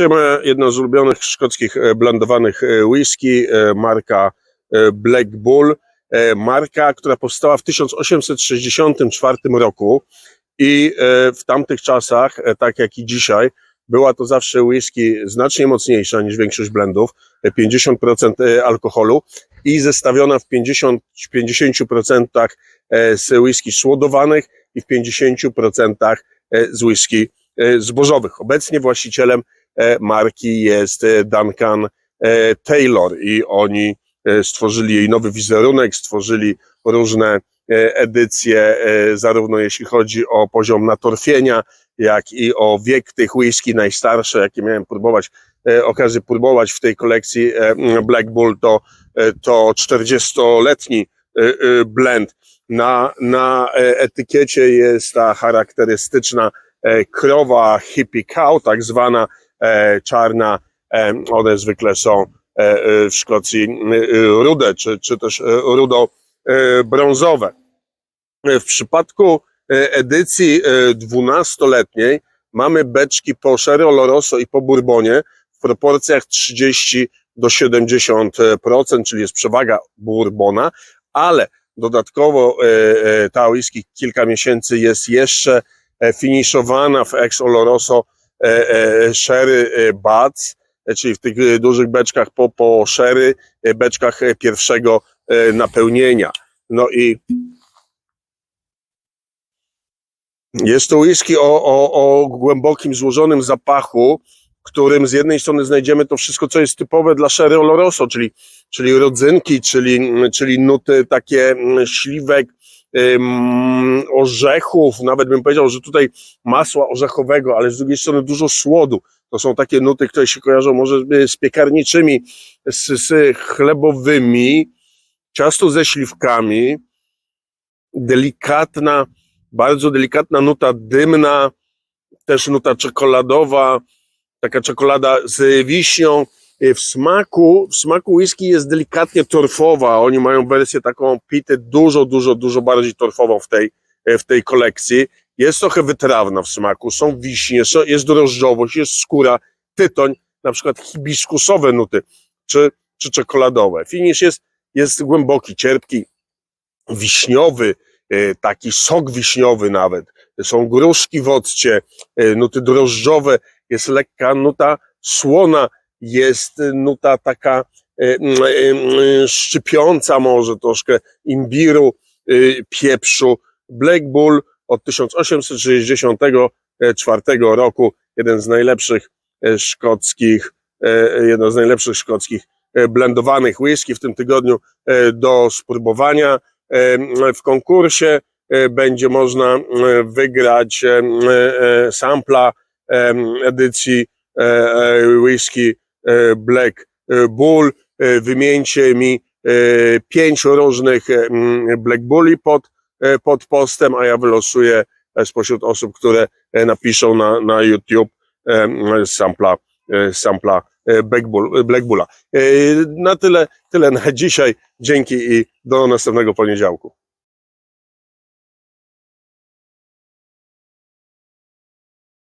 Moja jedna z ulubionych szkockich e, blendowanych e, whisky, e, marka Black Bull, marka, która powstała w 1864 roku i w tamtych czasach, tak jak i dzisiaj, była to zawsze whisky znacznie mocniejsza niż większość blendów, e, 50% e, alkoholu i zestawiona w 50, 50% e, z whisky słodowanych i w 50% e, z whisky zbożowych. Obecnie właścicielem marki jest e, Duncan e, Taylor i oni e, stworzyli jej nowy wizerunek, stworzyli różne e, edycje, e, zarówno jeśli chodzi o poziom natorfienia, jak i o wiek tych whisky najstarsze, jakie miałem próbować, e, okazję próbować w tej kolekcji e, Black Bull, to, e, to 40-letni e, e, blend. Na, na e, etykiecie jest ta charakterystyczna e, krowa hippie cow, tak zwana e, czarna, e, one zwykle są e, e, w Szkocji e, rude, czy, czy też e, rudo e, brązowe. E, W przypadku e, edycji e, 12-letniej mamy beczki po Sherry Oloroso i po Bourbonie w proporcjach 30 do 70%, czyli jest przewaga Bourbona, ale dodatkowo e, e, ta whisky kilka miesięcy jest jeszcze e, finiszowana w ex Oloroso e, e, Sherry e, Bats, e, czyli w tych e, dużych beczkach po, po Sherry, e, beczkach e, pierwszego e, napełnienia. No i jest to whisky o, o, o głębokim, złożonym zapachu, którym z jednej strony znajdziemy to wszystko, co jest typowe dla Sherry Oloroso, czyli, czyli rodzynki, czyli, czyli nuty takie mm, śliwek, orzechów, nawet bym powiedział, że tutaj masła orzechowego, ale z drugiej strony dużo słodu. To są takie nuty, które się kojarzą może y, z piekarniczymi, z, z chlebowymi, ciasto ze śliwkami, delikatna, bardzo delikatna nuta dymna, też nuta czekoladowa, taka czekolada z wiśnią. W smaku, w smaku whisky jest delikatnie torfowa. Oni mają wersję taką pitę dużo, dużo, dużo bardziej torfową w tej, w tej kolekcji. Jest trochę wytrawna w smaku, są wiśnie, jest drożdżowość, jest skóra, tytoń, na przykład hibiskusowe nuty, czy, czy czekoladowe. Finish jest, jest głęboki, cierpki, wiśniowy, e, taki sok wiśniowy nawet. Są gruszki w occie, e, nuty drożdżowe, jest lekka nuta słona, jest e, nuta taka e, mm, e, mm, szczypiąca może troszkę imbiru, pieprzu. Black Bull od 1864 roku, jeden z najlepszych e, szkockich, e, jedno z najlepszych szkockich e, blendowanych whisky w tym tygodniu do spróbowania. W konkursie będzie można wygrać sampla edycji whisky Black e, Bull. E, Wymieńcie mi e, pięć różnych e, Black Bulli pod, e, pod postem, a ja wylosuję e, spośród osób, które e, napiszą na, na YouTube e, sampla, e, sampla e, Black, Bull, Black Bulla. E, Na tyle, tyle na dzisiaj. Dzięki i do następnego poniedziałku.